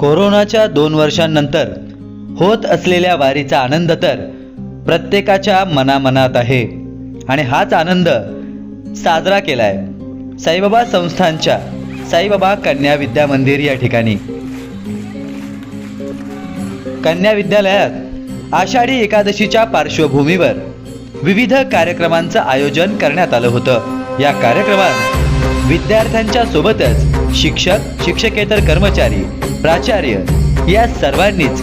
कोरोनाच्या दोन वर्षांनंतर होत असलेल्या वारीचा आनंद तर प्रत्येकाच्या मनामनात आहे. आणि हाच आनंद साजरा केलाय साईबाबा संस्थानच्या साईबाबा कन्या विद्या मंदिर या ठिकाणी. कन्या विद्यालयात आषाढी एकादशीच्या पार्श्वभूमीवर विविध कार्यक्रमांचं आयोजन करण्यात आलं होतं. या कार्यक्रमात विद्यार्थ्यांच्या सोबतच शिक्षक शिक्षकेतर कर्मचारी प्राचार्य या सर्वांनीच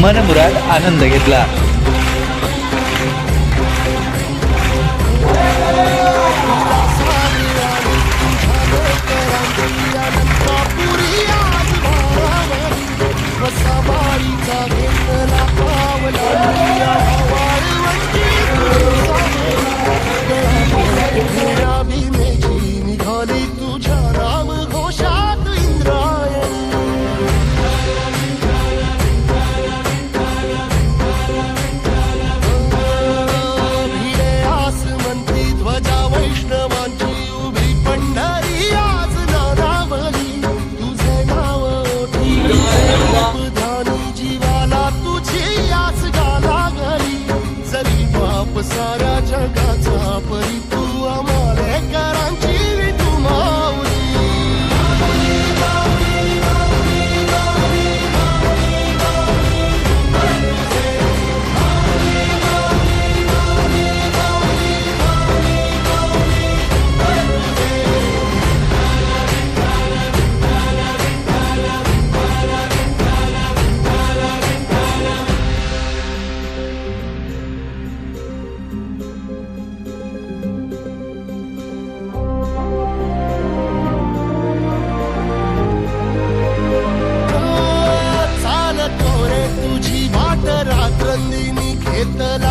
मनमुराद आनंद घेतला. सारा साऱ्या जगाचा परी रात्रंदिनी